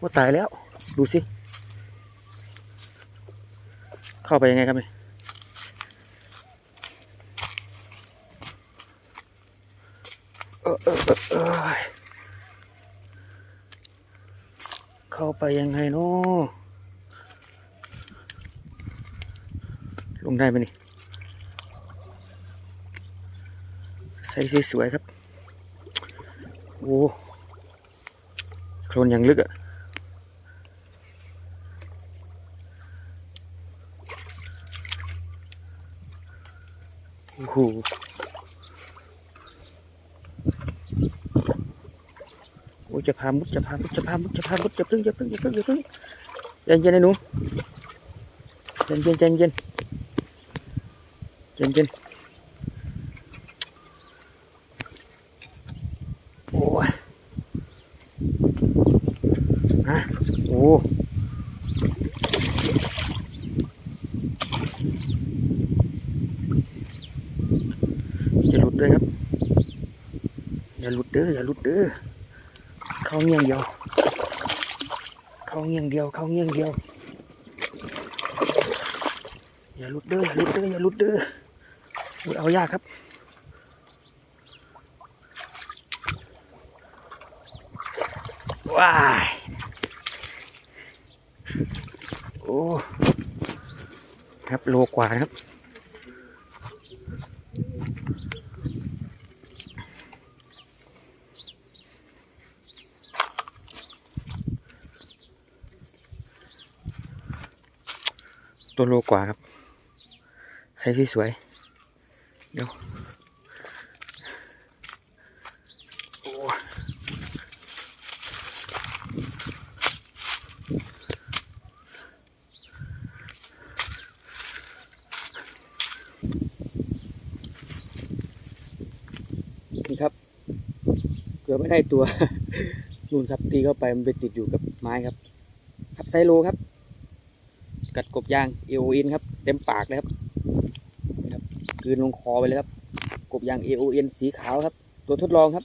ว่าตายแล้ว ดูสิ เข้าไปยังไงครับเนี่ยเข้าไปยังไงเนาะลงได้ไหมนี่ใส่สวยๆครับ โอ้โคลนยังลึกอะ โอ้โหโอ้จะพามุดจะพามุดจะพามุดจะพามุดจะพึ่งจะพึ่งจะพึ่งจะพึ่งเย็นเย็นไอ้หนูเย็นเย็นเย็นเย็นเย็นเย็นโอ้ยฮะโอ้อย่าหลุ ดเลยครับ อย่าหลุดเด้ออย่าหลุดเด้อเข้าเงี้ยงเดียว เข้าเงี้ยงเดียว เข้าเงี้ยงเดียว อย่าหลุดเด้ออย่าหลุดเด้ออย่าหลุดเด้อเอายากครับว้ายโอ้ครับโลกว่าครับ ตัวโลกว่าครับใส่สวยๆเดี๋ยวนี่ครับเกือบไม่ได้ตัว นู่นครับตีเข้าไปมันไปติดอยู่กับไม้ครับ ครับไซโลครับ กัดกบยางเอโอเอ็นครับเต็มปากเลยครับครับคืนลงคอไปเลยครับ กบยางเอโอเอ็นสีขาวครับ ตัวทดลองครับ